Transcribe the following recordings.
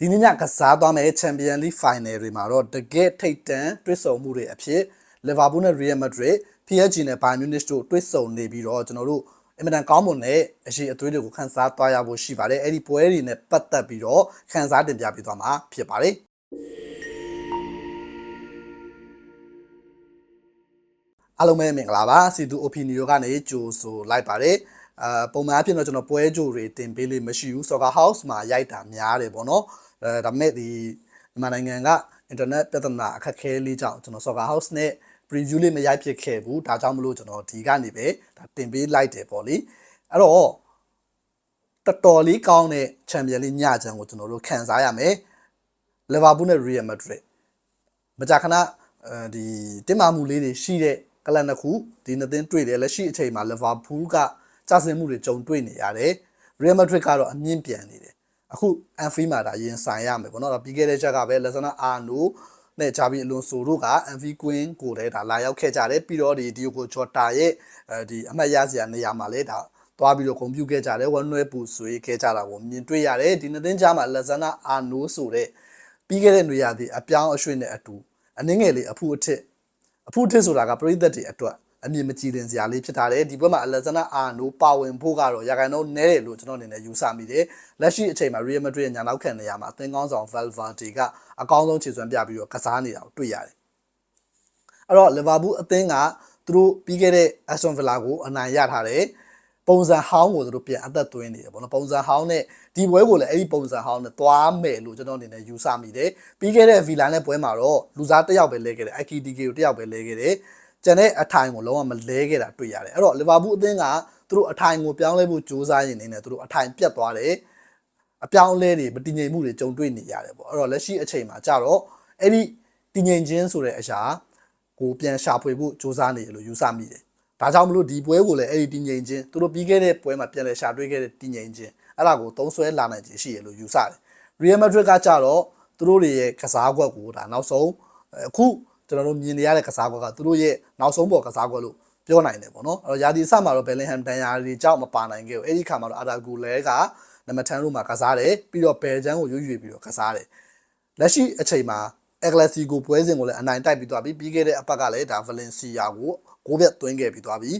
ဒီနေ့ညကစားသွားမယ့် Champions League Final တွေမှာတော့တကယ်ထိတ်တန့်တွစ်ဆုံမှုတွေအဖြစ် Liverpool နဲ့ Real Madrid PSG နဲ့ Bayern Munich တို့တွစ်ဆုံနေပြီးတော့ကျွန်တော်တို့အင်မတန်ကောင်းမွန်တဲ့အရှိအသွေးတွေကိုခန်းစားသွားရဖို့ရှိပါတယ်အဲ့ဒီပွဲတွေနဲ့ပတ်သက်ပြီးတော့ခန်းစားတင်ပြပေးသွားမှာဖြစ်ပါတယ်အားလုံးပဲမင်္ဂလာပါစီတူ opinion ကနေကြိုဆိုလိုက်ပါတယ်အာပုံမှန်အဖြစ်တော့ကျွန်တော်ပွဲကြိုတွေတင်ပေးလို့မရှိဘူး Soccer House မှာရိုက်တာများတယ်ပေါ့နော် အဲဒါပေမဲ့ဒီမြန်မာနိုင်ငံက internet ပြဿနာအခက်အခဲလေးကြောင့်ကျွန်တော် Soccer House နဲ့ preview လေးမရိုက်ဖြစ်ခဲ့ဘူးဒါကြောင့်မလို့ကျွန်တော်ဒီကနေပဲဒါတင်ပေးလိုက်တယ်ပေါ့လေအဲ့တော့တော်တော်လေးကောင်းတဲ့ Champions League ညချမ်းကိုကျွန်တော်တို့ခံစားရမယ် Liverpool နဲ့ Real Madrid မကြာခဏအဲဒီတင်မာမှုလေးတွေရှိတဲ့ကလန်တစ်ခုဒီနှစ်သင်းတွေ့တယ်လက်ရှိအချိန်မှာ Liverpool ကကျဆင်းမှုတွေကြုံတွေ့နေရတယ် Real Madrid ကတော့အမြင့်ပြန်နေတယ် အခု Anfield မှာဒါရင်ဆိုင်ရမယ်ပေါ့နော်ဒါပြီးခဲ့တဲ့ချက်ကပဲ Lesana Arno နဲ့ဂျာဘီအလွန်ဆိုတို့က Anfield Queen ကိုလည်းဒါလာရောက်ခဲ့ကြတယ်ပြီးတော့ဒီ Diogo Jota ရဲ့အဲဒီအမှတ်ရစရာနေရာမှာလည်းဒါသွားပြီးတော့ဂုဏ်ပြုခဲ့ကြတယ်ဝမ်းနွဲပူဆွေးခဲ့ကြတာကိုမြင်တွေ့ရတယ်ဒီနှစ်သင်းကြားမှာ Lesana Arno ဆိုတဲ့ပြီးခဲ့တဲ့နေရာဒီအပြောင်းအရွှေ့နဲ့အတူအနည်းငယ်လေးအဖူအထစ်အဖူအထစ်ဆိုတာကပရိသတ်တွေအတွက် အမြင်မကြည်လင်စရာလေးဖြစ်ထားတယ်ဒီဘက်မှာအလက်ဇန္ဒာအာနိုပါဝင်ဖို့ကတော့ရာခိုင်နှုန်းနည်းတယ်လို့ကျွန်တော်အနေနဲ့ယူဆမိတယ်လက်ရှိအချိန်မှာ Real Madrid ရဲ့ညာနောက်ခံနေရာမှာအသင်းကောင်းဆောင် Valverde ကအကောင်းဆုံးခြေစွမ်းပြပြီးတော့ကစားနေတာကိုတွေ့ရတယ်အဲ့တော့ Liverpool အသင်းကသူတို့ပြီးခဲ့တဲ့ Aston Villa ကိုအနိုင်ရထားတယ်ပုံစံဟောင်းကိုသူတို့ပြန်အသက်သွင်းနေတယ်ပေါ့နော်ပုံစံဟောင်းနဲ့ဒီပွဲကိုလည်းအဲ့ဒီပုံစံဟောင်းနဲ့သွားမယ်လို့ကျွန်တော်အနေနဲ့ယူဆမိတယ်ပြီးခဲ့တဲ့ Villa နဲ့ပွဲမှာတော့လူစားတစ်ယောက်ပဲလဲခဲ့တယ် IKDK ကိုတစ်ယောက်ပဲလဲခဲ့တယ် ကျန်တဲ့အထိုင်ကိုလုံးဝမလဲခဲ့တာတွေ့ရတယ်အဲ့တော့လီဗာပူးအသင်းကသူတို့အထိုင်ကိုပြောင်းလဲဖို့ကြိုးစားရင်းနေနဲ့သူတို့အထိုင်ပြတ်သွားတယ်အပြောင်းလဲတွေမတည်ငြိမ်မှုတွေကြုံတွေ့နေရတယ်ပေါ့အဲ့တော့လက်ရှိအချိန်မှာကြတော့အဲ့ဒီတည်ငြိမ်ခြင်းဆိုတဲ့အရာကိုပြန်ရှာဖွေဖို့ကြိုးစားနေရလို့ယူဆမိတယ်ဒါကြောင့်မလို့ဒီပွဲကိုလည်းအဲ့ဒီတည်ငြိမ်ခြင်းသူတို့ပြီးခဲ့တဲ့ပွဲမှာပြန်လဲရှာတွေ့ခဲ့တဲ့တည်ငြိမ်ခြင်းအဲ့ဒါကိုသုံးဆွဲလာနိုင်ခြင်းရှိရလို့ယူဆတယ် Real Madrid ကကြတော့သူတို့တွေရဲ့ကစားကွက်ကိုဒါနောက်ဆုံးအခု ကျွန်တော်တို့မြင်နေရတဲ့ကစားကွက်ကသူတို့ရဲ့နောက်ဆုံးပေါ်ကစားကွက်လို့ပြောနိုင်တယ်ပေါ့နော်အဲ့တော့ယာဒီအစမှာတော့ဘယ်လင်ဟမ်တန်ယာတွေကြောက်မပါနိုင်ခဲ့ဘူးအဲ့ဒီခါမှာတော့အာဒါဂူလဲကနံပါတ်10လို့မှာကစားတယ်ပြီးတော့ဘယ်ချမ်းကိုရွရွပြီးတော့ကစားတယ်လက်ရှိအချိန်မှာအက်ကလစီကိုပွဲစဉ်ကိုလည်းအနိုင်တိုက်ပြီးသွားပြီပြီးခဲ့တဲ့အပတ်ကလည်းဒါဗလင်စီယာကိုကိုပြတ်သွင်းခဲ့ပြီးသွားပြီ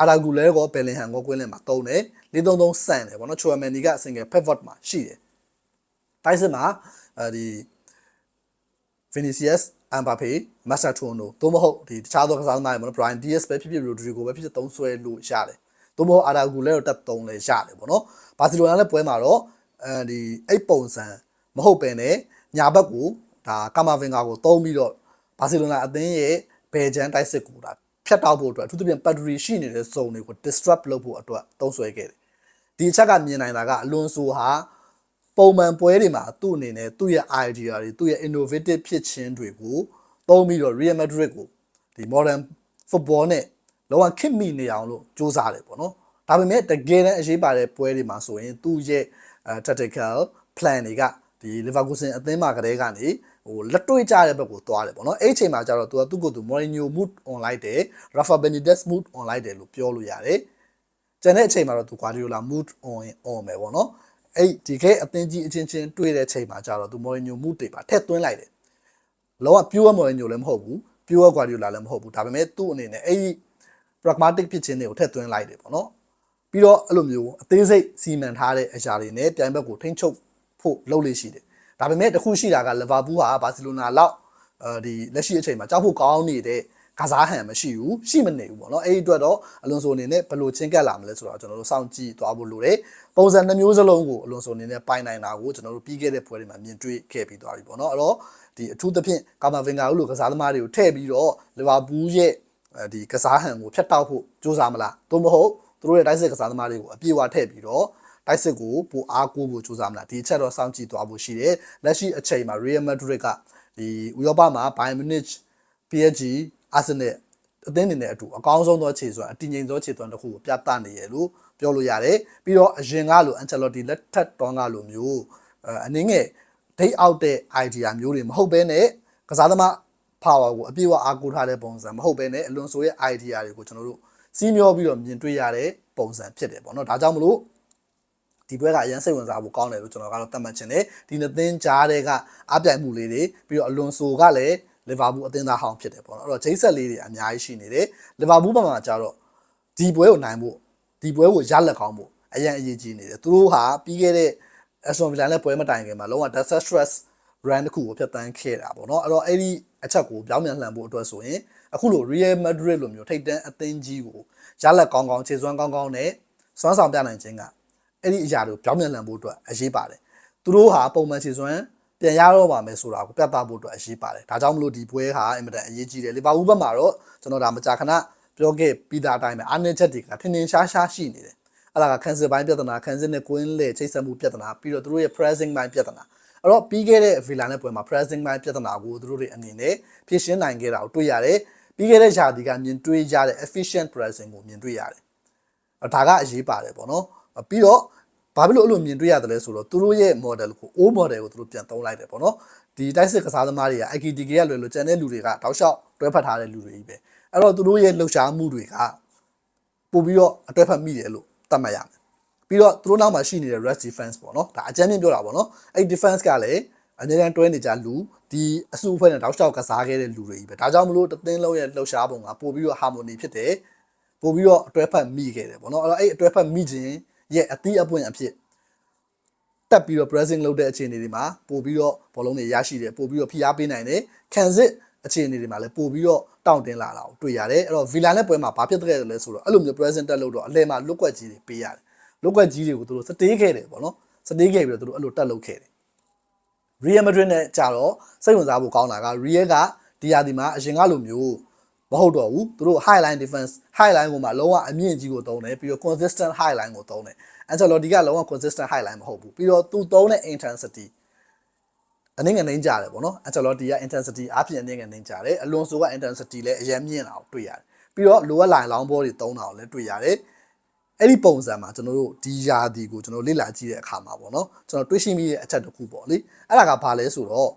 အာဒါဂူလဲကောဘယ်လင်ဟမ်ကိုကွင်းလင်မှာတုံးတယ်433ဆန်တယ်ပေါ့နော်ချူအမန်နီကအစင်ကယ်ဖက်ဗတ်မှာရှိတယ်တိုက်စစ်မှာ အဲဒီ Vinicius Mbappe Master Tono သို့မဟုတ်ဒီတခြားသောကစားသမားတွေပေါ့နော် Brian Diaz ပဲဖြစ်ဖြစ် Rodrigo ပဲဖြစ်ဖြစ်သုံးဆွဲလို့ရတယ်သို့မဟုတ် Araujo လည်းတော့တက်သုံးလဲရတယ်ပေါ့နော်ဘာစီလိုနာလည်းပွဲမှာတော့အဲဒီအဲ့ပုံစံမဟုတ်ပင်နဲ့ညာဘက်ကိုဒါကာမာဗင်ဂါကိုသုံးပြီးတော့ဘာစီလိုနာအသင်းရဲ့ဘယ်ချန်တိုက်စစ်ကိုဒါဖြတ်တောက်ဖို့အတွက်အထူးသဖြင့် battery ရှိနေတဲ့ zone တွေကို disrupt လုပ်ဖို့အတွက်သုံးဆွဲခဲ့တယ်ဒီအချက်ကမြင်နိုင်တာကအလွန်ဆိုဟာ ပုံမှန်ပွဲတွေမှာသူ့အနေနဲ့သူ့ရဲ့ idea တွေသူ့ရဲ့ innovative ဖြစ်ခြင်းတွေကိုသုံးပြီးတော့ Real Madrid ကိုဒီ modern football နဲ့လောကခင်မိနေအောင်လို့စူးစမ်းတယ်ပေါ့နော်ဒါပေမဲ့တကယ်တမ်းအရေးပါတဲ့ပွဲတွေမှာဆိုရင်သူ့ရဲ့ tactical plan တွေကဒီ Leverkusen အသင်းမှာကလေးကနေဟိုလက်တွေ့ကြတဲ့ဘက်ကိုသွားတယ်ပေါ့နော်အဲ့အချိန်မှာကျတော့သူကသူ့ကိုယ်သူ Mourinho mood on လိုက်တယ် Rafa Benitez mood on လိုက်တယ်လို့ပြောလို့ရတယ်ကျန်တဲ့အချိန်မှာတော့သူ Guardiola mood on on မယ်ပေါ့နော် အဲ့ဒီခဲအသင်းကြီးအချင်းချင်းတွေ့တဲ့အချိန်မှာကျတော့သူ Mourinho mood တွေပါထည့်သွင်းလိုက်တယ်လောက pure Mourinho လည်းမဟုတ်ဘူး pure Guardiola လည်းမဟုတ်ဘူးဒါပေမဲ့သူ့အနေနဲ့အဲ့ဒီ pragmatic ဖြစ်ခြင်းတွေကိုထည့်သွင်းလိုက်တယ်ပေါ့နော်ပြီးတော့အဲ့လိုမျိုးအသေးစိတ်စီမံထားတဲ့အရာတွေနဲ့ပြိုင်ဘက်ကိုထိန်းချုပ်ဖို့လုပ်လို့ရှိတယ်ဒါပေမဲ့တခုရှိတာကလီဗာပူးဟာဘာစီလိုနာလောက်အဲဒီလက်ရှိအချိန်မှာကြောက်ဖို့ကောင်းနေတဲ့ ကစားဟန်မရှိဘူးရှိမနေဘူးပေါ့နော်အဲ့ဒီအတွက်တော့အလွန်ဆိုအနေနဲ့ဘယ်လိုချင်းကပ်လာမလဲဆိုတော့ကျွန်တော်တို့စောင့်ကြည့်သွားဖို့လိုတယ်ပုံစံနှမျိုးစလုံးကိုအလွန်ဆိုအနေနဲ့ပိုင်နိုင်တာကိုကျွန်တော်တို့ပြီးခဲ့တဲ့ပွဲတွေမှာမြင်တွေ့ခဲ့ပြီးသွားပြီပေါ့နော်အဲ့တော့ဒီအထူးသဖြင့်ကာမာဗင်ဂါဦးလိုကစားသမားတွေကိုထည့်ပြီးတော့လီဗာပူးရဲ့ဒီကစားဟန်ကိုဖျက်တောက်ဖို့ကြိုးစားမလားသို့မဟုတ်သူတို့ရဲ့တိုက်စစ်ကစားသမားတွေကိုအပြေအဝထည့်ပြီးတော့တိုက်စစ်ကိုပိုအားကိုးဖို့ကြိုးစားမလားဒီအချက်တော့စောင့်ကြည့်သွားဖို့ရှိတယ်လက်ရှိအချိန်မှာ Real Madrid ကဒီဥရောပမှာ Bayern Munich PSG Arsenal အသင်းတွေနဲ့အတူအကောင်းဆုံးသောခြေစွမ်းအတည်ငြိမ်သောခြေစွမ်းတစ်ခုကိုပြသနေရလို့ပြောလို့ရတယ်ပြီးတော့အရင်ကလို Ancelotti လက်ထက်တောင်းကလိုမျိုးအနည်းငယ်ဒိတ်အောက်တဲ့ idea မျိုးတွေမဟုတ်ဘဲနဲ့ကစားသမား power ကိုအပြည့်အဝအားကိုးထားတဲ့ပုံစံမဟုတ်ဘဲနဲ့အလွန်ဆိုရဲ့ idea တွေကိုကျွန်တော်တို့စီးမျောပြီးတော့မြင်တွေ့ရတဲ့ပုံစံဖြစ်တယ်ပေါ့နော်ဒါကြောင့်မလို့ဒီပွဲကအရင်စိတ်ဝင်စားဖို့ကောင်းတယ်လို့ကျွန်တော်ကတော့သတ်မှတ်ချင်တယ်ဒီနှစ်သင်းကြားတဲ့ကအပြိုင်မှုလေးတွေပြီးတော့အလွန်ဆိုကလည်း လီဗာပူးအသင်းသားဟောင်းဖြစ်တယ်ပေါ့နော်အဲ့တော့ဂျိတ်ဆက်လေးတွေအများကြီးရှိနေတယ်လီဗာပူးဘက်မှာကျတော့ဒီပွဲကိုနိုင်ဖို့ဒီပွဲကိုရလက်ကောင်းဖို့အရင်အရေးကြီးနေတယ်သူတို့ဟာပြီးခဲ့တဲ့ Aston Villa နဲ့ပွဲမတိုင်ခင်မှာလုံးဝ disastrous run တစ်ခုကိုဖျက်ဆီးခဲ့တာပေါ့နော်အဲ့တော့အဲ့ဒီအချက်ကိုပြောင်းပြန်လှန်ဖို့အတွက်ဆိုရင်အခုလို Real Madrid လိုမျိုးထိပ်တန်းအသင်းကြီးကိုရလက်ကောင်းကောင်းခြေစွမ်းကောင်းကောင်းနဲ့စွမ်းဆောင်ပြနိုင်ခြင်းကအဲ့ဒီအရာတွေကိုပြောင်းပြန်လှန်ဖို့အတွက်အရေးပါတယ်သူတို့ဟာပုံမှန်ခြေစွမ်း ပြန်ရတော့ပါမယ်ဆိုတာကိုပြသဖို့အတွက်အရေးပါတယ်ဒါကြောင့်မလို့ဒီပွဲဟာအင်မတန်အရေးကြီးတယ်လီဗာပူးဘက်မှာတော့ကျွန်တော်ဒါမကြာခဏပြောခဲ့ပြီးသားအတိုင်းပဲအားနည်းချက်တွေကထင်ထင်ရှားရှားရှိနေတယ်အဲ့ဒါကကန်ဆယ်ပိုင်းပြဿနာကန်ဆယ်နဲ့ကွင်းလေချိတ်ဆက်မှုပြဿနာပြီးတော့သူတို့ရဲ့ pressing ပိုင်းပြဿနာအဲ့တော့ပြီးခဲ့တဲ့ Villa နဲ့ပွဲမှာ pressing ပိုင်းပြဿနာကိုသူတို့တွေအနေနဲ့ဖြေရှင်းနိုင်ခဲ့တာကိုတွေ့ရတယ်ပြီးခဲ့တဲ့ຢာဒီကမြင်တွေ့ကြတဲ့ efficient pressing ကိုမြင်တွေ့ရတယ်အဲ့ဒါကအရေးပါတယ်ပေါ့နော်ပြီးတော့ ဘာဖြစ်လို့အဲ့လိုမြင်တွေ့ရတယ်လဲဆိုတော့သူတို့ရဲ့ model ကို old model ကိုသူတို့ပြန်သုံးလိုက်တယ်ပေါ့နော်ဒီတိုက်စစ်ကစားသမားတွေက IKTK ကလွယ်လွယ်ကျန်တဲ့လူတွေကတောက်လျှောက်တွဲဖက်ထားတဲ့လူတွေကြီးပဲအဲ့တော့သူတို့ရဲ့လှုပ်ရှားမှုတွေကပို့ပြီးတော့အတွဲဖက်မိတယ်လို့သတ်မှတ်ရမယ်ပြီးတော့သူတို့နောက်မှာရှိနေတဲ့ rest defense ပေါ့နော်ဒါအကြမ်းမြင့်ပြောတာပေါ့နော်အဲ့ defense ကလည်းအများအားတွဲနေကြလူဒီအစုအဖွဲ့နဲ့တောက်လျှောက်ကစားခဲ့တဲ့လူတွေကြီးပဲဒါကြောင့်မလို့တသင်းလုံးရဲ့လှုပ်ရှားပုံကပို့ပြီးတော့ harmony ဖြစ်တယ်ပို့ပြီးတော့အတွဲဖက်မိခဲ့တယ်ပေါ့နော်အဲ့တော့အဲ့အတွဲဖက်မိခြင်း ရဲ့အတိအပွင့်အဖြစ်တက်ပြီးတော့ pressing လုပ်တဲ့အခြေအနေတွေမှာပို့ပြီးတော့ဘောလုံးတွေရရှိတယ်ပို့ပြီးတော့ဖိအားပေးနိုင်တယ်ခံစစ်အခြေအနေတွေမှာလည်းပို့ပြီးတော့တောင့်တင်းလာတာကိုတွေ့ရတယ်အဲ့တော့ Villa နဲ့ပွဲမှာဘာဖြစ်တဲ့လဲဆိုတော့အဲ့လိုမျိုး present တက်လို့တော့အလဲမှာလွတ်ကွက်ကြီးတွေပေးရတယ်လွတ်ကွက်ကြီးတွေကိုသူတို့စတေးခဲ့တယ်ပေါ့နော်စတေးခဲ့ပြီးတော့သူတို့အဲ့လိုတက်လုပ်ခဲ့တယ် Real Madrid နဲ့ကြတော့စိတ်ဝင်စားဖို့ကောင်းတာက Real ကဒီယာဒီမှာအရင်ကလိုမျိုး မဟုတ်တော့ဘူးသူတို့ high line defense high line ကိုမှလုံးဝအမြင့်ကြီးကိုသုံးတယ်ပြီးတော့ consistent high line ကိုသုံးတယ်အဲကြောင့်လော်ဒီကလုံးဝ consistent high line မဟုတ်ဘူးပြီးတော့သူသုံးတဲ့ intensity အနည်းငယ်နှိမ့်ကြတယ်ပေါ့နော်အန်ချယ်လော်တီက intensity အပြင်အနည်းငယ်နှိမ့်ကြတယ်အလွန်ဆိုက intensity လည်းအရင်မြင့်လာအောင်တွေ့ရတယ်ပြီးတော့ lower line လောင်းဘောတွေတုံးတာကိုလည်းတွေ့ရတယ်အဲ့ဒီပုံစံမှာကျွန်တော်တို့ဒီယာဒီကိုကျွန်တော်လေ့လာကြည့်တဲ့အခါမှာပေါ့နော်ကျွန်တော်တွေ့ရှိမိတဲ့အချက်တစ်ခုပေါ့လေအဲ့ဒါကဘာလဲဆိုတော့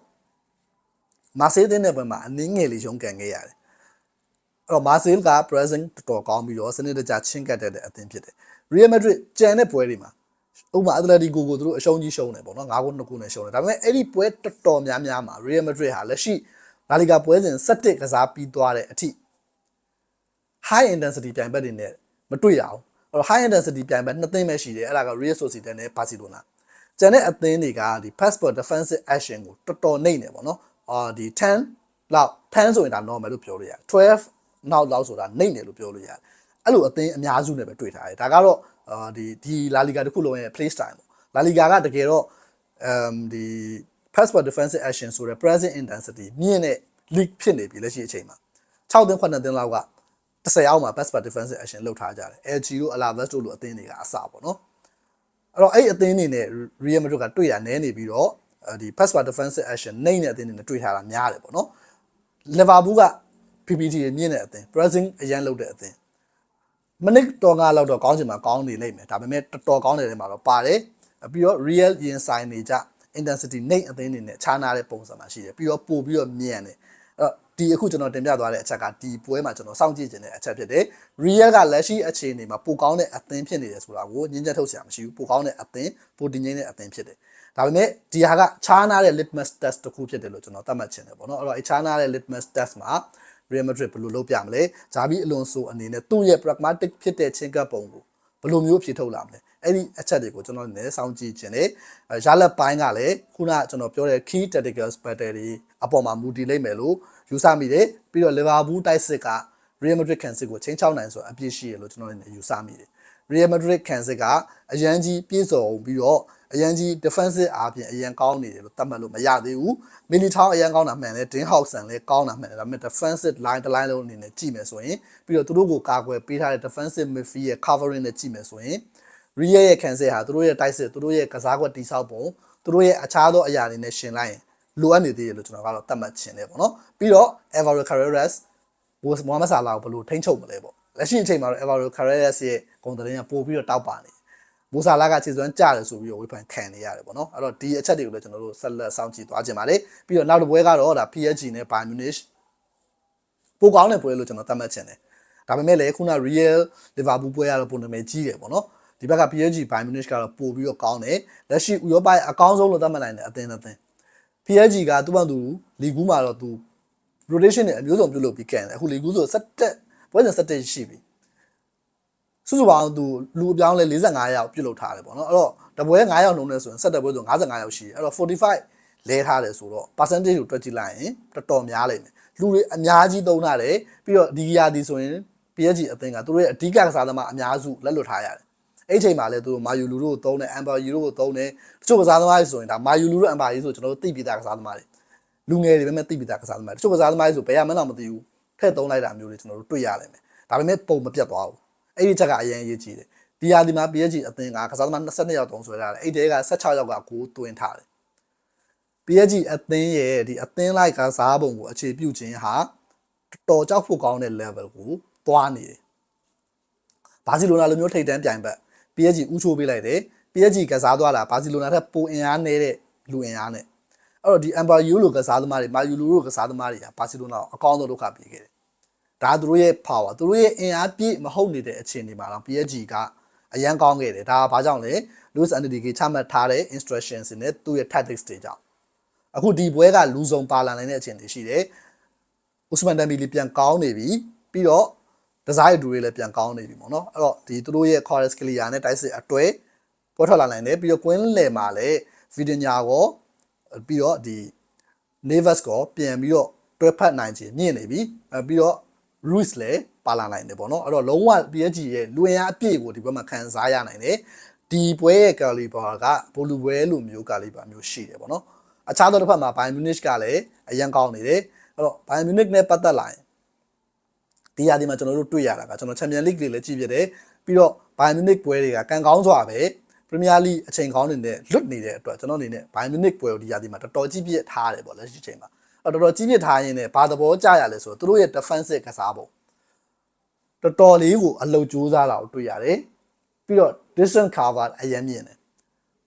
မာဆေးတဲ့တဲ့ဘက်မှာအနည်းငယ်လေးရုံးကန်ခဲ့ရတယ် အဲ့တော့မာဆေးက present တော်တော်ကောင်းပြီးတော့စနစ်တကျချင်းကတ်တဲ့အသင်းဖြစ်တယ် Real Madrid ကြံတဲ့ပွဲတွေမှာဥပမာအက်တလက်တီကိုကိုသူတို့အရှုံးကြီးရှုံးတယ်ပေါ့နော်၅ခု2ခုနဲ့ရှုံးတယ်ဒါပေမဲ့အဲ့ဒီပွဲတော်တော်များများမှာ Real Madrid ဟာလက်ရှိလာလီဂါပွဲစဉ်7ကစားပြီးသွားတဲ့အထိ high intensity ပြိုင်ဘက်တွေနဲ့မတွေ့ရအောင်အဲ့တော့ high intensity ပြိုင်ဘက်နှစ်သင်းပဲရှိတယ်အဲ့ဒါက Real Sociedad နဲ့ Barcelona ကျန်တဲ့အသင်းတွေကဒီ passport defensive action ကိုတော်တော်နှိမ့်နေပေါ့နော်အာဒီ10လောက်10ဆိုရင်ဒါ normal လို့ပြောလို့ရတယ်12 နောက်လောက်ဆိုတာနှိမ့်တယ်လို့ပြောလို့ရတယ်အဲ့လိုအသင်းအများစုနဲ့ပဲတွေ့ထားတယ်ဒါကတော့အာဒီဒီလာလီဂါတစ်ခုလုံးရဲ့ play style ပေါ့လာလီဂါကတကယ်တော့အမ်ဒီ passport defensive action ဆိုတဲ့ present intensity မြင့်တဲ့ league ဖြစ်နေပြီလက်ရှိအချိန်မှာ6သင်း9သင်းလောက်က10အောက်မှာ passport defensive action လုပ်ထားကြတယ် LG တို့ Alaves တို့လိုအသင်းတွေကအစပေါ့နော်အဲ့တော့အဲ့အသင်းတွေနဲ့ Real Madrid ကတွေ့ရနဲနေပြီးတော့ဒီ passport defensive action နှိမ့်တဲ့အသင်းတွေနဲ့တွေ့ထားတာများတယ်ပေါ့နော် Liverpool က PPT ရမြင့်တဲ့အသင်း pressing အရန်လုပ်တဲ့အသင်းမနစ်တော်ငါလောက်တော့ကောင်းချင်မှာကောင်းနေလိမ့်မယ်ဒါပေမဲ့တော်တော်ကောင်းတဲ့နေရာမှာတော့ပါတယ်ပြီးတော့ real ရင်ဆိုင်နေကြ intensity နှိမ့်အသင်းတွေနဲ့ခြားနာတဲ့ပုံစံမှာရှိတယ်ပြီးတော့ပို့ပြီးတော့မြန်တယ်အဲ့တော့ဒီအခုကျွန်တော်တင်ပြသွားတဲ့အချက်ကဒီပွဲမှာကျွန်တော်စောင့်ကြည့်ခြင်းတဲ့အချက်ဖြစ်တယ် real ကလက်ရှိအခြေအနေမှာပိုကောင်းတဲ့အသင်းဖြစ်နေတယ်ဆိုတာကိုညှင်းချက်ထုတ်စရာမရှိဘူးပိုကောင်းတဲ့အသင်းပိုတည်ငြိမ်တဲ့အသင်းဖြစ်တယ်ဒါပေမဲ့ဒီဟာကခြားနာတဲ့ litmus test တစ်ခုဖြစ်တယ်လို့ကျွန်တော်သတ်မှတ်ချင်တယ်ပေါ့နော်အဲ့တော့အခြားနာတဲ့ litmus test မှာ Real Madrid ဘယ်လိုလုပ်ပြမလဲဂျာဘီအလွန်ဆိုအနေနဲ့သူ့ရဲ့ pragmatic ဖြစ်တဲ့ချင်းကပ်ပုံကိုဘယ်လိုမျိုးဖြေထုတ်လာမလဲအဲ့ဒီအချက်တွေကိုကျွန်တော်လည်းစောင့်ကြည့်ခြင်းနဲ့ရလက်ပိုင်းကလည်းခုနကျွန်တော်ပြောတဲ့ key tactical battle တွေအပေါ်မှာမူတည်လိမ့်မယ်လို့ယူဆမိတယ်ပြီးတော့ Liverpool တိုက်စစ်က Real Madrid ခံစစ်ကိုချင်းချောက်နိုင်ဆိုအပြည့်ရှိရလို့ကျွန်တော်လည်းယူဆမိတယ် Real Madrid ခံစစ်ကအရန်ကြီးပြည့်စုံပြီးတော့ အရန်ကြီး defensive အားဖြင့်အရန်ကောင်းနေတယ်လို့သတ်မှတ်လို့မရသေးဘူးမီလီထောင်းအရန်ကောင်းတာမှန်တယ်ဒင်းဟောက်ဆန်လည်းကောင်းတာမှန်တယ်ဒါပေမဲ့ defensive line တစ် line လုံးအနေနဲ့ကြည့်မယ်ဆိုရင်ပြီးတော့သူတို့ကိုကာကွယ်ပေးထားတဲ့ defensive midfield ရဲ့ covering နဲ့ကြည့်မယ်ဆိုရင် Real ရဲ့ခံစစ်ဟာသူတို့ရဲ့တိုက်စစ်သူတို့ရဲ့ကစားကွက်တိဆောက်ပုံသူတို့ရဲ့အခြားသောအရာတွေနဲ့ရှင်လိုက်ရင်လိုအပ်နေသေးတယ်လို့ကျွန်တော်ကတော့သတ်မှတ်ချင်တယ်ပေါ့နော်ပြီးတော့ Alvaro Carreras ဘိုးမိုဟာမက်ဆာလာကိုဘယ်လိုထိန်းချုပ်မလဲပေါ့လက်ရှိအချိန်မှာတော့ Alvaro Carreras ရဲ့ဂုဏ်သတင်းကပို့ပြီးတော့တောက်ပါနေ မိုဆာလာကခြေစွမ်းကြတယ်ဆိုပြီးတော့ဝေဖန်ခံနေရတယ်ပေါ့နော်အဲ့တော့ဒီအချက်တွေကိုလည်းကျွန်တော်တို့ဆက်လက်စောင့်ကြည့်သွားကြပါလေပြီးတော့နောက်တစ်ပွဲကတော့ဒါ PSG နဲ့ Bayern Munich ပိုကောင်းတဲ့ပွဲလို့ကျွန်တော်သတ်မှတ်ချင်တယ်ဒါပေမဲ့လည်းခုန Real Liverpool ပွဲကတော့ပုံနာမည်ကြီးတယ်ပေါ့နော်ဒီဘက်က PSG Bayern Munich ကတော့ပို့ပြီးတော့ကောင်းတယ်လက်ရှိဥရောပရဲ့အကောင်းဆုံးလို့သတ်မှတ်နိုင်တဲ့အသင်းအသင်း PSG ကသူ့ဘာသူလီဂူးမှာတော့သူ rotation နဲ့အမျိုးစုံပြုတ်လုပ်ပြီးကန်တယ်အခုလီဂူးဆို17ပွဲစဉ်17ရှိပြီ စုစုပေါင်းသူလူအပြောင်းလဲ45ယောက်ပြုတ်လုပ်ထားတယ်ပေါ့နော်အဲ့တော့တပွဲ9ယောက်နှုံးနေဆိုရင်17ပွဲဆို55ယောက်ရှိတယ်အဲ့တော့45လဲထားတယ်ဆိုတော့ percentage ကိုတွက်ကြည့်လိုက်ရင်တော်တော်များလိမ့်မယ်လူတွေအများကြီးသုံးထားတယ်ပြီးတော့ဒီရာဒီဆိုရင် PSG အသင်းကသူတို့ရဲ့အဓိကကစားသမားအများစုလက်လွတ်ထားရတယ်အဲ့ချိန်မှာလည်းသူတို့မာယူလူတို့ကိုသုံးတယ်အမ်ဘာယူတို့ကိုသုံးတယ်တချို့ကစားသမားတွေဆိုရင်ဒါမာယူလူတို့အမ်ဘာယူဆိုကျွန်တော်တို့သိပြီးသားကစားသမားတွေလူငယ်တွေပဲမဲ့သိပြီးသားကစားသမားတွေတချို့ကစားသမားတွေဆိုဘယ်ရမှန်းတော့မသိဘူးထည့်သုံးလိုက်တာမျိုးတွေကျွန်တော်တို့တွေ့ရလိမ့်မယ်ဒါပေမဲ့ပုံမပြတ်သွားဘူး အဲ့ဒီချက်ကအရင်အရေးကြီးတယ်ဒီဟာဒီမှာ PSG အသင်းကကစားသမား22ယောက်တုံးဆွဲထားတယ်အဲ့ဒီက16ယောက်ကကိုသွင်းထားတယ် PSG အသင်းရဲ့ဒီအသင်းလိုက်ကစားပုံကိုအခြေပြုခြင်းဟာတော်ကြောက်ဖို့ကောင်းတဲ့ level ကိုသွားနေတယ်ဘာစီလိုနာလိုမျိုးထိတ်တန်းပြိုင်ဘက် PSG ဥချိုးပေးလိုက်တယ် PSG ကစားသွားတာဘာစီလိုနာထက်ပိုအင်အားနေတဲ့လူအင်အားနဲ့အဲ့တော့ဒီ Amber U လိုကစားသမားတွေမာယူလူလိုကစားသမားတွေကဘာစီလိုနာကိုအကောင်းဆုံးဒုက္ခပေးခဲ့တယ် ဒါသူတို့ရဲ့ power သူတို့ရဲ့အင်အားပြည့်မဟုတ်နေတဲ့အခြေအနေမှာတော့ PSG ကအရန်ကောင်းခဲ့တယ်ဒါကဘာကြောင့်လဲ Luis Enrique ချမှတ်ထားတဲ့ instructions တွေနဲ့သူ့ရဲ့ tactics တွေကြောင့်အခုဒီပွဲကလူစုံပါလာနိုင်တဲ့အခြေအနေရှိတယ်။ Usman Dembele ပြန်ကောင်းနေပြီပြီးတော့ဒီဇိုင်းဒူတွေလည်းပြန်ကောင်းနေပြီပေါ့နော်အဲ့တော့ဒီသူတို့ရဲ့ Chorus Clear နဲ့တိုက်စစ်အတွဲပေါ်ထွက်လာနိုင်တယ်ပြီးတော့ကွင်းလယ်မှာလည်း Vidinya ကိုပြီးတော့ဒီ Neves ကိုပြန်ပြီးတော့တွဲဖက်နိုင်ခြင်းမြင့်နေပြီအဲပြီးတော့ Ruiz လည်းပါလာနိုင်တယ်ပေါ့နော်အဲ့တော့လုံးဝ PSG ရဲ့လူဝင်အားအပြည့်ကိုဒီဘက်မှာခံစားရနိုင်တယ်ဒီပွဲရဲ့ caliber ကဘိုလူပွဲလိုမျိုး caliber မျိုးရှိတယ်ပေါ့နော်အခြားသောတစ်ဖက်မှာ Bayern Munich ကလည်းအရန်ကောင်းနေတယ်အဲ့တော့ Bayern Munich နဲ့ပတ်သက်လာရင်ဒီရာဒီမှာကျွန်တော်တို့တွေ့ရတာကကျွန်တော် Champions League တွေလည်းကြည့်ပြတယ်ပြီးတော့ Bayern Munich ပွဲတွေကကံကောင်းစွာပဲ Premier League အချိန်ကောင်းနေတဲ့လွတ်နေတဲ့အတွက်ကျွန်တော်အနေနဲ့ Bayern Munich ပွဲကိုဒီရာဒီမှာတော်တော်ကြီးပြည့်ထားတယ်ပေါ့လက်ရှိချိန်မှာအဲ့ တော့တော်တော်ကြီးပြည့်ထားရင်းနဲ့ဘာသဘောကျရလဲဆိုတော့သူတို့ရဲ့ defensive ကစားပုံတော်တော်လေးကိုအလုတ်ကြိုးစားတာကိုတွေ့ရတယ်ပြီးတော့ distance cover အရင်မြင်တယ်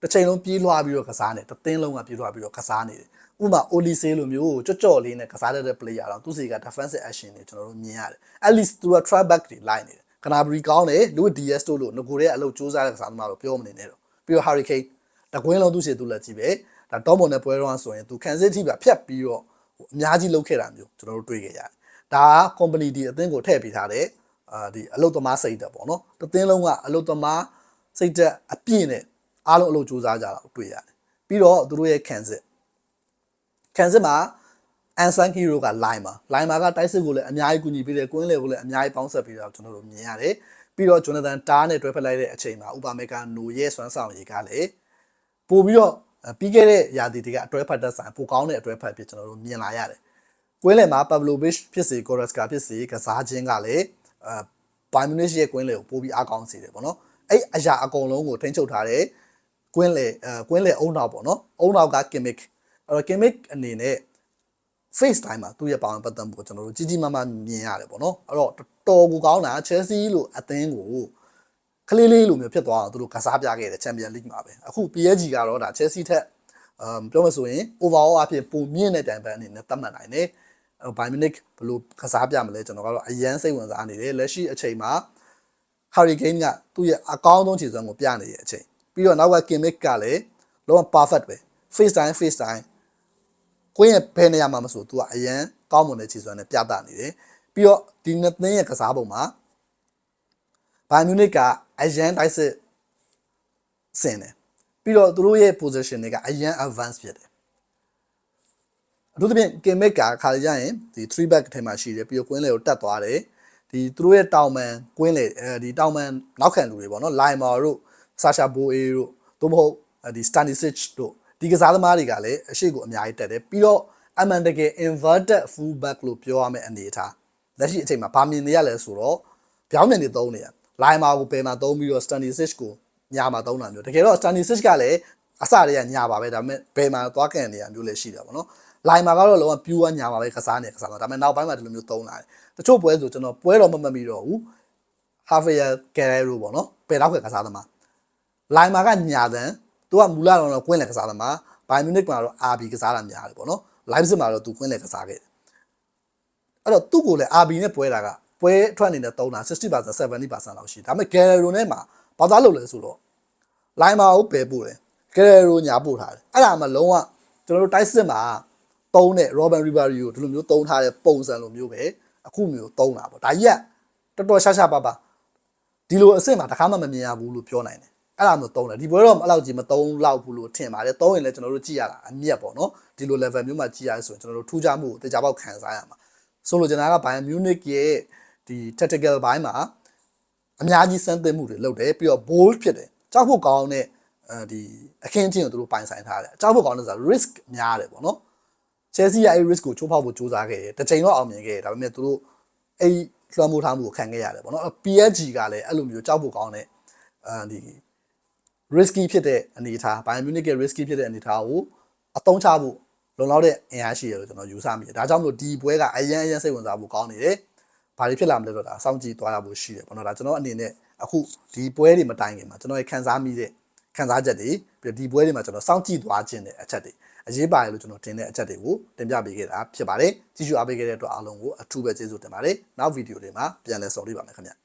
တစ်ချိန်လုံးပြေးလွှားပြီးတော့ကစားနေတသင်းလုံးကပြေးလွှားပြီးတော့ကစားနေတယ်ဥပမာ Olise လိုမျိုးကြော့ကြော့လေးနဲ့ကစားတတ်တဲ့ player တော့သူစီက defensive action တွေကျွန်တော်တို့မြင်ရတယ် at least သူက try back တွေလိုက်နေတယ်ခနာဘရီကောင်းတယ်လူ DS တို့လို့ငကိုတဲ့အလုပ်စူးစမ်းတဲ့ကစားသမားလို့ပြောမနေနဲ့တော့ပြီးတော့ Hurricane တကွင်းလုံးသူ့စီသူလက်ကြည့်ပဲဒါတော့မွန်နဲ့ပွဲတော့ဆိုရင်သူခံစစ်ထိပါဖြတ်ပြီးတော့ အများကြီးလုပ်ခဲ့တာမျိုးကျွန်တော်တို့တွေ့ခဲ့ရတယ်ဒါက company ဒီအသင်းကိုထည့်ပေးထားတဲ့အာဒီအလုတ်သမားစိတ်တက်ပေါ့နော်တသင်းလုံးကအလုတ်သမားစိတ်တက်အပြည့်နဲ့အားလုံးအလုပ်စူးစမ်းကြတာကိုတွေ့ရတယ်ပြီးတော့သူတို့ရဲ့ခံစစ်ခံစစ်မှာအန်ဆန်ဟီရိုကလိုင်းမှာလိုင်းမှာကတိုက်စစ်ကိုလည်းအများကြီးကူညီပေးတယ်ကွင်းလေကိုလည်းအများကြီးပေါင်းဆက်ပေးတာကျွန်တော်တို့မြင်ရတယ်ပြီးတော့ဂျွန်နသန်တားနဲ့တွဲဖက်လိုက်တဲ့အချိန်မှာဥပမာကနိုရဲ့ဆွမ်းဆောင်ရည်ကလည်းပို့ပြီးတော့ ပြီးခဲ့တဲ့ရာသီတွေကအတွဲဖက်တက်ဆိုင်ပိုကောင်းတဲ့အတွဲဖက်ဖြစ်ကျွန်တော်တို့မြင်လာရတယ်ကွင်းလေမှာပဗလိုဗစ်ဖြစ်စေကိုရက်စကာဖြစ်စေကစားခြင်းကလည်းအဲဘိုင်မြူနစ်ရဲ့ကွင်းလေကိုပို့ပြီးအားကောင်းစေတယ်ပေါ့နော်အဲ့အရာအကုန်လုံးကိုထိန်းချုပ်ထားတဲ့ကွင်းလေအဲကွင်းလေအုံနောက်ပေါ့နော်အုံနောက်ကကင်မစ်အဲ့တော့ gimmick အနေနဲ့ face time မှာသူ့ရဲ့ပါဝင်ပတ်သက်မှုကိုကျွန်တော်တို့ကြီးကြီးမားမားမြင်ရတယ်ပေါ့နော်အဲ့တော့တော်ကိုကောင်းတာ Chelsea လို့အသင်းကို ကလေးလေးလိုမျိုးဖြစ်သွားအောင်သူတို့ကစားပြခဲ့တယ် Champions League မှာပဲအခု PSG ကတော့ဒါ Chelsea ထက်အမ်ပြောမဆိုရင် overall အဖြစ်ပုံမြင့်တဲ့တိုင်ပန်အနေနဲ့သတ်မှတ်နိုင်တယ်အဲ့ Bayern Munich ဘယ်လိုကစားပြမလဲကျွန်တော်ကတော့အရန်စိတ်ဝင်စားနေတယ်လက်ရှိအချိန်မှာ Harry Kane ကသူ့ရဲ့အကောင်းဆုံးခြေစွမ်းကိုပြနေတဲ့အချိန်ပြီးတော့နောက်က Kimmich ကလည်းလုံးဝ perfect ပဲ face time face time ကိုယ့်ရဲ့ဘယ်နေရာမှာမဆို तू ကအရန်ကောင်းမွန်တဲ့ခြေစွမ်းနဲ့ပြသနေတယ်ပြီးတော့ဒီနှစ်သင်းရဲ့ကစားပုံမှာ ဘိုင်မြူနစ်ကအရန်တိုက်စစ်ဆင်တယ်ပြီးတော့သူတို့ရဲ့ position တွေကအရန် advance ဖြစ်တယ်အထူးသဖြင့် Kimmich ကခါရကြရင်ဒီ3 back ထဲမှာရှိတယ်ပြီးတော့ကွင်းလေကိုတက်သွားတယ်ဒီသူတို့ရဲ့တောင်မန်ကွင်းလေအဲဒီတောင်မန်နောက်ခံလူတွေပေါ့နော် Laimer တို့ Sasha Boye တို့သို့မဟုတ်ဒီ Stanisic တို့ဒီကစားသမားတွေကလည်းအရှိကိုအများကြီးတက်တယ်ပြီးတော့အမှန်တကယ် inverted full back လို့ပြောရမယ့်အနေအထားလက်ရှိအချိန်မှာဗာမြင်နေရလဲဆိုတော့ပြောင်းမြန်နေသုံးနေရ Laimer ကိုပယ်မှာသုံးပြီးတော့ Stanisic ကိုညာမှာသုံးတာမျိုးတကယ်တော့ Stanisic ကလည်းအစတည်းကညာပါပဲဒါပေမဲ့ဘယ်မှာသွားကန်နေရမျိုးလည်းရှိတာပေါ့နော်လိုင်မာကတော့လုံးဝ pure ညာပါပဲကစားနေကစားတော့ဒါပေမဲ့နောက်ပိုင်းမှာဒီလိုမျိုးသုံးလာတယ်တချို့ပွဲဆိုကျွန်တော်ပွဲတော့မမှတ်မိတော့ဘူး Javier Guerrero ပေါ့နော်ပယ်တော့ခွဲကစားသမားလိုင်မာကညာတန်သူကမူလတော့ကွင်းလက်ကစားသမားဘိုင်မြူနစ်မှာတော့ RB ကစားတာများတယ်ပေါ့နော် live စစ်မှာတော့သူကွင်းလက်ကစားခဲ့တယ်အဲ့တော့သူ့ကိုလည်း RB နဲ့ပွဲတာက ပွဲထွက်နေတဲ့သုံးတာ60% 70%လောက်ရှိဒါပေမဲ့ Guerrero နဲ့မှာဘာသာလို့လဲဆိုတော့လိုင်းမာကိုပယ်ပို့တယ်ကယ်ရိုညာပို့ထားတယ်အဲ့ဒါမှလုံးဝကျွန်တော်တို့တိုက်စစ်မှာတုံးတဲ့ Robin Ribery ကိုဒီလိုမျိုးတုံးထားတဲ့ပုံစံလိုမျိုးပဲအခုမျိုးတုံးတာပေါ့ဒါကြီးကတော်တော်ရှာရှာပါပါဒီလိုအစ်စ်မှာတခါမှမမြင်ရဘူးလို့ပြောနိုင်တယ်အဲ့ဒါမျိုးတုံးတယ်ဒီပွဲတော့အဲ့လောက်ကြီးမတုံးလောက်ဘူးလို့ထင်ပါတယ်တုံးရင်လည်းကျွန်တော်တို့ကြည့်ရတာအမြတ်ပေါ့နော်ဒီလို level မျိုးမှာကြည့်ရဆိုရင်ကျွန်တော်တို့ထူးခြားမှုကိုတေချာပေါက်ခံစားရမှာဆိုလိုချင်တာက Bayern Munich ရဲ့ ဒီ tactical ဘိုင်းမှာအများကြီးစမ်းသစ်မှုတွေလုပ်တယ်ပြီးတော့ bold ဖြစ်တယ်ကြောက်ဖို့ကောင်းတဲ့အဲဒီအခင်းချင်းကိုသူတို့ပိုင်ဆိုင်ထားတယ်ကြောက်ဖို့ကောင်းတဲ့ဆိုတာ risk များတယ်ပေါ့နော် Chelsea ကအဲ့ risk ကိုချိုးဖောက်ဖို့ကြိုးစားခဲ့တယ်တစ်ချိန်တော့အောင်မြင်ခဲ့တယ်ဒါပေမဲ့သူတို့အဲ့လွှမ်းမိုးထားမှုကိုခံခဲ့ရတယ်ပေါ့နော် PSG ကလည်းအဲ့လိုမျိုးကြောက်ဖို့ကောင်းတဲ့အဲဒီ risky ဖြစ်တဲ့အနေအထား Bayern Munich ရဲ့ risky ဖြစ်တဲ့အနေအထားကိုအသုံးချဖို့လုံလောက်တဲ့အင်အားရှိရလို့ကျွန်တော်ယူဆမိတယ်ဒါကြောင့်မလို့ဒီပွဲကအရန်အရန်စိတ်ဝင်စားဖို့ကောင်းနေတယ် ဘာတွေဖြစ်လာမလဲတော့ဒါစောင့်ကြည့်သွားရဖို့ရှိတယ်ပေါ့နော်ဒါကျွန်တော်အနေနဲ့အခုဒီပွဲတွေမတိုင်ခင်မှာကျွန်တော်ရခန်းစားမိတဲ့ခန်းစားချက်တွေပြီးဒီပွဲတွေမှာကျွန်တော်စောင့်ကြည့်သွားခြင်းတဲ့အချက်တွေအရေးပါတယ်လို့ကျွန်တော်တင်တဲ့အချက်တွေကိုတင်ပြပေးခဲ့တာဖြစ်ပါတယ်ကြည့်ရှုအားပေးခဲ့တဲ့အတွက်အားလုံးကိုအထူးပဲကျေးဇူးတင်ပါတယ်နောက်ဗီဒီယိုတွေမှာပြန်လည်ဆော်ပြပါမယ်ခင်ဗျ